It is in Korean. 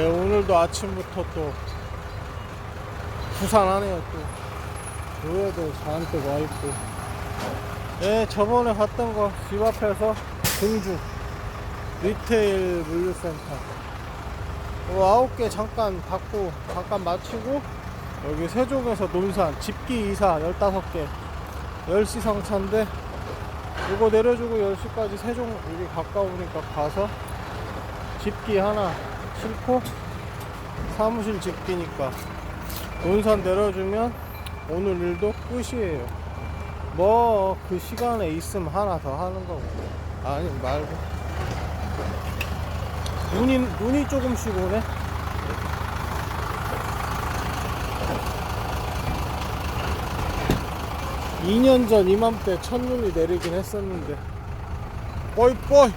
오늘도 아침부터 또 부산하네요 또. 노예들 잔뜩 와있고. 예 저번에 갔던 거 집 앞에서 공주 리테일 물류센터. 어, 아홉 개 잠깐 받고 잠깐 마치고 여기 세종에서 논산 집기 이사 15개 10시 상차인데 이거 내려주고 10시까지 세종 여기 가까우니까 가서 집기 하나 싣고 사무실 집기니까 논산 내려주면 오늘 일도 끝이에요. 뭐 그 시간에 있으면 하나 더 하는 거고. 아니 말고. 눈이 눈이 조금씩 오네. (2년 전 이맘때 첫눈이 내리긴 했었는데. 뽀이 뽀이